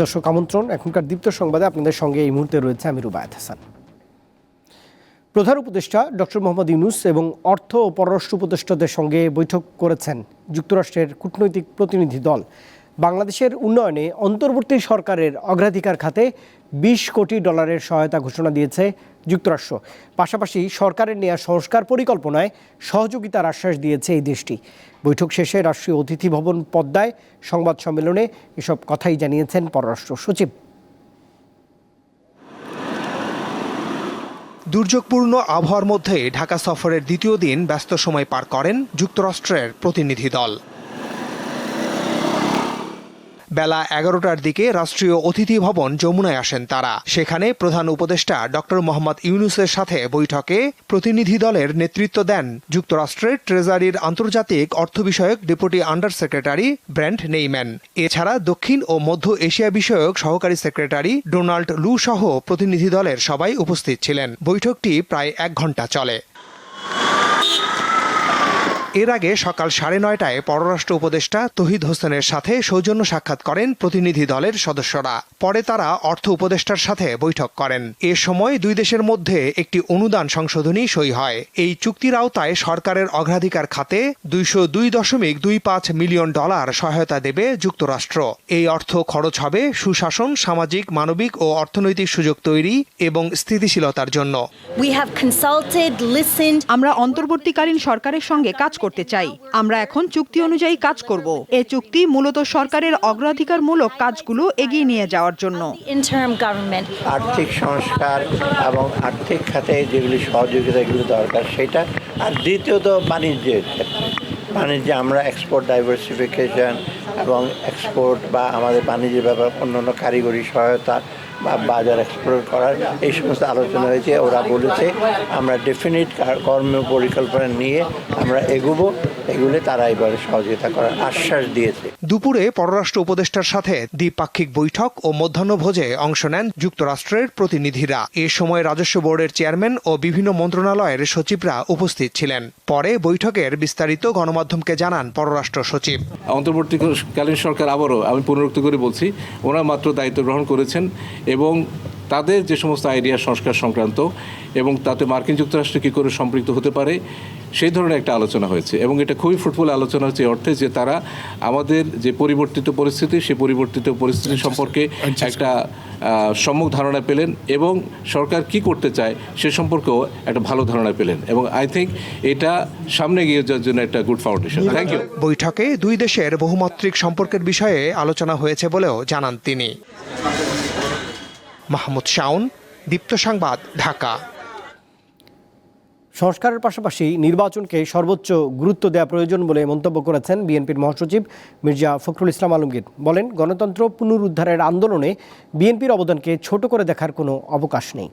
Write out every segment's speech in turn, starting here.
দর্শক আমন্ত্রণ, এখনকার দীপ্ত সংবাদে আপনাদের সঙ্গে এই মুহূর্তে রয়েছে আমি রুবায়ত হাসান। প্রধান উপদেষ্টা ডক্টর মোহাম্মদ ইউনুস এবং অর্থ ও পররাষ্ট্র উপদেষ্টাদের সঙ্গে বৈঠক করেছেন যুক্তরাষ্ট্রের কূটনৈতিক প্রতিনিধি দল। বাংলাদেশের উন্নয়নে অন্তর্বর্তী সরকারের অগ্রাধিকার খাতে বিশ কোটি ডলারের সহায়তা ঘোষণা দিয়েছে যুক্তরাষ্ট্র। পাশাপাশি সরকারের নেয়া সংস্কার পরিকল্পনায় সহযোগিতার আশ্বাস দিয়েছে এই দেশটি। বৈঠক শেষে রাষ্ট্রীয় অতিথি ভবন পদ্মায় সংবাদ সম্মেলনে এসব কথাই জানিয়েছেন পররাষ্ট্র সচিব। দুর্যোগপূর্ণ আবহাওয়ার মধ্যে ঢাকা সফরের দ্বিতীয় দিন ব্যস্ত সময় পার করেন যুক্তরাষ্ট্রের প্রতিনিধি দল। বেলা এগারোটার দিকে রাষ্ট্রীয় অতিথি ভবন যমুনায় আসেন তারা। সেখানে প্রধান উপদেষ্টা ডক্টর মোহাম্মদ ইউনুসের সাথে বৈঠকে প্রতিনিধি দলের নেতৃত্ব দেন যুক্তরাষ্ট্রের ট্রেজারির আন্তর্জাতিক অর্থ বিষয়ক deputy under secretary Brent Neiman. এছাড়া দক্ষিণ ও মধ্য এশিয়া বিষয়ক সহকারী সেক্রেটারি ডোনাল্ড লু সহ প্রতিনিধি দলের সবাই উপস্থিত ছিলেন। বৈঠকটি প্রায় এক ঘণ্টা চলে। এর আগে সকাল সাড়ে নয়টায় পররাষ্ট্র উপদেষ্টা তহিদ হোসেনের সাথে সৌজন্য সাক্ষাৎ করেন প্রতিনিধি দলের সদস্যরা। পরে তারা অর্থ উপদেষ্টার সাথে বৈঠক করেন। এ সময় দুই দেশের মধ্যে একটি অনুদান সংশোধনী সই হয়। এই চুক্তির আওতায় সরকারের অগ্রাধিকার খাতে দুইশো দুই দশমিক দুই পাঁচ মিলিয়ন ডলার সহায়তা দেবে যুক্তরাষ্ট্র। এই অর্থ খরচ হবে সুশাসন সামাজিক মানবিক ও অর্থনৈতিক সুযোগ তৈরি এবং স্থিতিশীলতার জন্য। আমরা অন্তর্বর্তীকালীন সরকারের সঙ্গে কাজ করতে চাই। আমরা এখন চুক্তি অনুযায়ী কাজ করব। এ চুক্তি মূলত সরকারের অগ্রাধিকারমূলক কাজগুলো এগিয়ে নিয়ে যাওয়ার জন্য। আর্থিক সংস্কার এবং আর্থিক খাতে যেগুলি সহযোগিতাগুলো দরকার সেটা আর দ্বিতীয়ত বাণিজ্যের বাণিজ্যে আমরা এক্সপোর্ট ডাইভার্সিফিকেশন এবং এক্সপোর্ট বা আমাদের বাণিজ্যের ব্যাপার অন্যান্য কারিগরি সহায়তা বা বাজার এক্সপ্লোর করার এই সমস্ত আলোচনা হয়েছে, ওরা বলেছে, আমরা ডেফিনিট কর্ম পরিকল্পনা নিয়ে আমরা এগুবো। এগুলো তারা এবারে সহযোগিতা করার আশ্বাস দিয়েছে। দুপুরে পররাষ্ট্র উপদেষ্টার সাথে দ্বিপাক্ষিক বৈঠক ও মধ্যাহ্নভোজে অংশ নেন যুক্তরাষ্ট্রের প্রতিনিধিরা। এ সময় রাজস্ব বোর্ডের চেয়ারম্যান ও বিভিন্ন মন্ত্রণালয়ের সচিবরা উপস্থিত ছিলেন। পরে বৈঠকের বিস্তারিত গণমাধ্যমকে জানান পররাষ্ট্র সচিব। অন্তর্বর্তীকালীন সরকার আবারও আমি পুনরুক্তি করে বলছি ওনারা মাত্র দায়িত্ব গ্রহণ করেছেন এবং তাদের যে সমস্ত আইডিয়া সংস্কার সংক্রান্ত এবং তাতে মার্কিন যুক্তরাষ্ট্র কী করে সম্পৃক্ত হতে পারে সেই ধরনের একটা আলোচনা হয়েছে। এবং এটা খুবই ফ্রুটফুল আলোচনা হচ্ছে অর্থে যে তারা আমাদের যে পরিবর্তিত পরিস্থিতি সেই পরিবর্তিত পরিস্থিতি সম্পর্কে একটা আহ, সম্যক ধারণা পেলেন এবং সরকার কি করতে চায় সে সম্পর্কেও একটা ভালো ধারণা পেলেন। এবং আই থিঙ্ক এটা সামনে গিয়ে যাওয়ার জন্য একটা গুড ফাউন্ডেশন থ্যাংক ইউ বৈঠকে দুই দেশের বহুমাত্রিক সম্পর্কের বিষয়ে আলোচনা হয়েছে বলেও জানান তিনি। মাহমুদ শাওন, দীপ্ত সংবাদ, ঢাকা। সংস্কারের পাশাপাশি নির্বাচনকে সর্বোচ্চ গুরুত্ব দেওয়া প্রয়োজন বলে মন্তব্য করেছেন বিএনপির মহাসচিব মির্জা ফখরুল ইসলাম আলমগীর। বলেন, গণতন্ত্র পুনরুদ্ধারের আন্দোলনে বিএনপির অবদানকে ছোট করে দেখার কোনো অবকাশ নেই।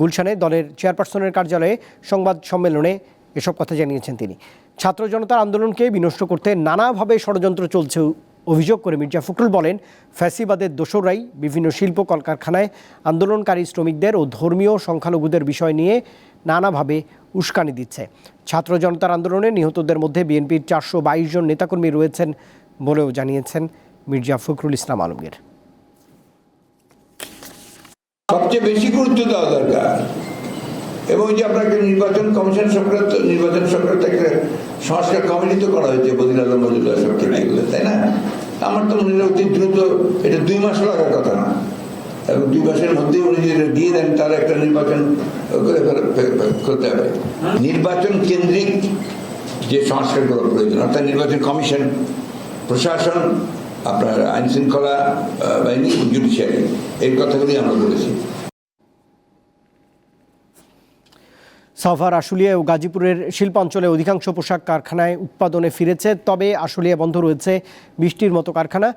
গুলশানে দলের চেয়ারপারসনের কার্যালয়ে সংবাদ সম্মেলনে এসব কথা জানিয়েছেন তিনি। ছাত্র জনতার আন্দোলনকে বিনষ্ট করতে নানাভাবে ষড়যন্ত্র চলছে অভিযোগ করে মির্জা ফখরুল বলেন, ফ্যাসিবাদের দোসররাই বিভিন্ন শিল্প কলকারখানায় আন্দোলনকারী শ্রমিকদের ও ধর্মীয় সংখ্যালঘুদের বিষয় নিয়ে নানাভাবে উস্কানি দিচ্ছে। ছাত্র জনতার আন্দোলনে নিহতদের মধ্যে বিএনপির চারশো বাইশ জন নেতাকর্মী রয়েছেন বলেও জানিয়েছেন মির্জা ফখরুল ইসলাম আলমগীর। সবচেয়ে বেশি গুরুত্ব দেওয়া দরকার, এবং যে আপনার নির্বাচন কমিশন সংক্রান্ত নির্বাচন সংক্রান্ত একটা সংস্কার কমিটি তো করা হয়েছে বদির আলম মজুল্লাহ না আমার তো মনে অতি দ্রুত, এটা দুই মাস লাগার কথা না। এবং দুই মাসের মধ্যে উনি যেটা দিয়ে দেন তারা একটা নির্বাচন করে করতে হবে। নির্বাচন কেন্দ্রিক যে সংস্কারগুলো প্রয়োজন, অর্থাৎ নির্বাচন কমিশন, প্রশাসন, আপনার আইনশৃঙ্খলা বাহিনী জুডিশিয়ারি এই কথাগুলি আমরা বলেছি। সাভার, আশুলিয়া ও গাজীপুরের শিল্পাঞ্চলে অধিকাংশ পোশাক কারখানায় উৎপাদনে ফিরেছে, তবে আশুলিয়া বন্ধ রয়েছে বৃষ্টির মতো কারখানা।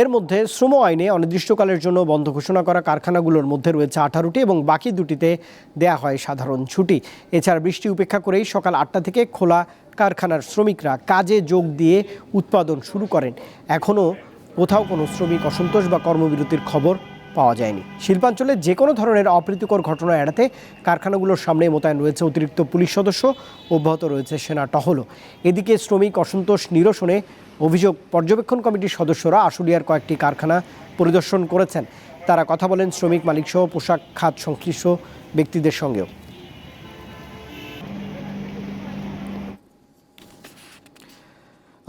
এর মধ্যে শ্রম আইনে অনির্দিষ্টকালের জন্য বন্ধ ঘোষণা করা কারখানাগুলোর মধ্যে রয়েছে আঠারোটি এবং বাকি দুটিতে দেয়া হয় সাধারণ ছুটি। এছাড়া বৃষ্টি উপেক্ষা করেই সকাল আটটা থেকে খোলা কারখানার শ্রমিকরা কাজে যোগ দিয়ে উৎপাদন শুরু করেন। এখনও কোথাও কোনো শ্রমিক অসন্তোষ বা কর্মবিরতির খবর পাওয়া যায়নি। শিল্পাঞ্চলে যে কোনো ধরনের অপ্রীতিকর ঘটনা এড়াতে কারখানাগুলোর সামনে মোতায়েন রয়েছে অতিরিক্ত পুলিশ সদস্য, অব্যাহত রয়েছে সেনা টহলও। এদিকে শ্রমিক অসন্তোষ নিরসনে অভিযোগ, পর্যবেক্ষণ কমিটির সদস্যরা আশুলিয়ার কয়েকটি কারখানা পরিদর্শন করেছেন। তারা কথা বলেন শ্রমিক মালিক সহ পোশাক খাত সংশ্লিষ্ট ব্যক্তিদের সঙ্গেও।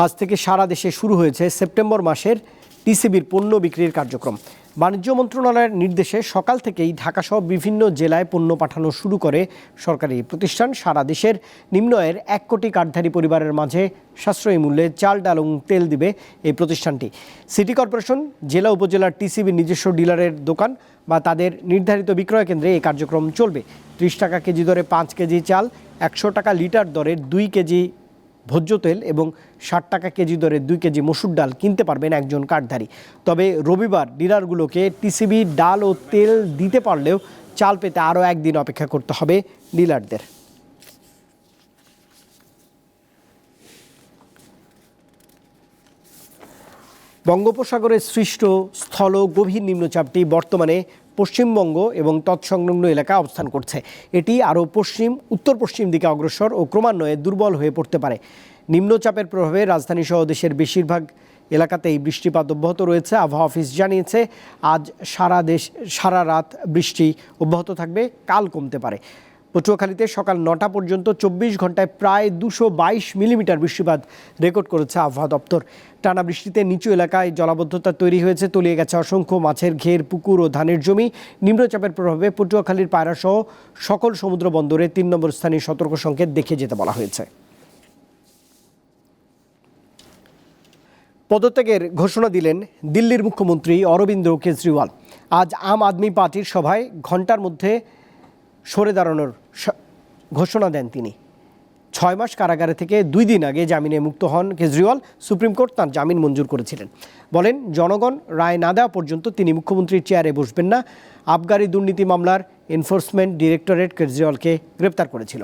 আজ থেকে সারা দেশে শুরু হয়েছে সেপ্টেম্বর মাসের টিসিবির পণ্য বিক্রির কার্যক্রম। বাণিজ্য মন্ত্রণালয়ের নির্দেশে সকাল থেকেই ঢাকাসহ বিভিন্ন জেলায় পণ্য পাঠানো শুরু করে সরকারি প্রতিষ্ঠান সারা দেশের। নিম্ন আয়ের এক কোটি কার্ডধারী পরিবারের মাঝে সাশ্রয়ী মূল্যে চাল, ডাল এবং তেল দিবে এই প্রতিষ্ঠানটি। সিটি কর্পোরেশন, জেলা উপজেলার টিসিবির নিজস্ব ডিলারের দোকান বা তাদের নির্ধারিত বিক্রয় কেন্দ্রে এই কার্যক্রম চলবে। ত্রিশ টাকা কেজি দরে পাঁচ কেজি চাল, একশো টাকা লিটার দরে দুই কেজি ভোজ্য তেল এবং ষাট টাকা কেজি দরে দুই কেজি মসুর ডাল কিনতে পারবেন একজন কার্ডধারী তবে রবিবার ডিলারগুলোকে টিসিবি ডাল ও তেল দিতে পারলেও চাল পেতে আরও একদিন অপেক্ষা করতে হবে ডিলারদের। বঙ্গোপসাগরে সৃষ্ট স্থল গভীর নিম্নচাপটি বর্তমানে পশ্চিমবঙ্গ এবং তৎসংলগ্ন এলাকা অবস্থান করছে। এটি আরও পশ্চিম উত্তর পশ্চিম দিকে অগ্রসর ও ক্রমান্বয়ে দুর্বল হয়ে পড়তে পারে। নিম্নচাপের প্রভাবে রাজধানী সহ দেশের বেশিরভাগ এলাকাতেই বৃষ্টিপাত অব্যাহত রয়েছে। আবহাওয়া অফিস জানিয়েছে, আজ সারা দেশ, সারা রাত বৃষ্টি অব্যাহত থাকবে, কাল কমতে পারে। পটুয়াখালীতে সকাল নটা পর্যন্ত চব্বিশ ঘন্টায় প্রায় দুশো বাইশ মিলিমিটার বৃষ্টিপাত রেকর্ড করেছে আবহাওয়া দপ্তর। টানা বৃষ্টিতে নিচু এলাকায় জলাবদ্ধতা তৈরি হয়েছে, তলিয়ে গেছে অসংখ্য মাছের ঘের, পুকুর ও ধানের জমি। নিম্নচাপের প্রভাবে পটুয়াখালীর পায়রাসহ সকল সমুদ্র বন্দরে তিন নম্বর স্থানে সতর্ক সংকেত দেখে যেতে বলা হয়েছে। পদত্যাগের ঘোষণা দিলেন দিল্লির মুখ্যমন্ত্রী অরবিন্দ কেজরিওয়াল। আজ আম আদমি পার্টির সভায় ঘণ্টার মধ্যে সরে দাঁড়ানোর ঘোষণা দেন তিনি। ছয় মাস কারাগারে থেকে দুই দিন আগে জামিনে মুক্ত হন কেজরিওয়াল। সুপ্রিম কোর্ট তার জামিন মঞ্জুর করেছিলেন। বলেন, জনগণ রায় না দেওয়া পর্যন্ত তিনি মুখ্যমন্ত্রীর চেয়ারে বসবেন না। আবগারি দুর্নীতি মামলার এনফোর্সমেন্ট ডিরেক্টরেট কেজরিওয়ালকে গ্রেপ্তার করেছিল।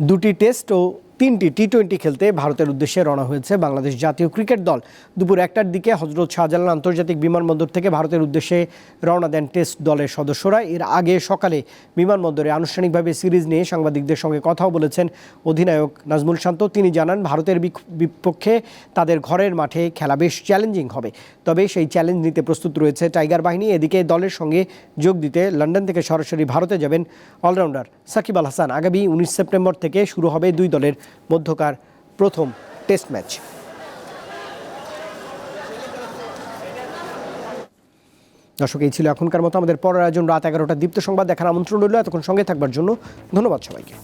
দুটি টেস্ট ও তিনটি টি টোয়েন্টি খেলতে ভারতের উদ্দেশ্যে রওনা হয়েছে বাংলাদেশ জাতীয় ক্রিকেট দল। দুপুর একটার দিকে হজরত শাহজালাল আন্তর্জাতিক বিমানবন্দর থেকে ভারতের উদ্দেশ্যে রওনা দেন টেস্ট দলের সদস্যরা। এর আগে সকালে বিমানবন্দরে আনুষ্ঠানিকভাবে সিরিজ নিয়ে সাংবাদিকদের সঙ্গে কথাও বলেছেন অধিনায়ক নাজমুল শান্ত। তিনি জানান, ভারতের বিপক্ষে তাদের ঘরের মাঠে খেলা বেশ চ্যালেঞ্জিং হবে। তবে সেই চ্যালেঞ্জ নিতে প্রস্তুত রয়েছে টাইগার বাহিনী। এদিকে দলের সঙ্গে যোগ দিতে লন্ডন থেকে সরাসরি ভারতে যাবেন অলরাউন্ডার সাকিব আল হাসান। আগামী উনিশ সেপ্টেম্বর থেকে শুরু হবে দুই দলের মধ্যকার প্রথম টেস্ট ম্যাচ। দর্শক, এই ছিল এখনকার মতো। আমাদের পরের আয়োজন রাত এগারোটা দীপ্ত সংবাদ। দেখার আমন্ত্রণ রইল। এতক্ষণ সঙ্গে থাকবার জন্য ধন্যবাদ সবাইকে।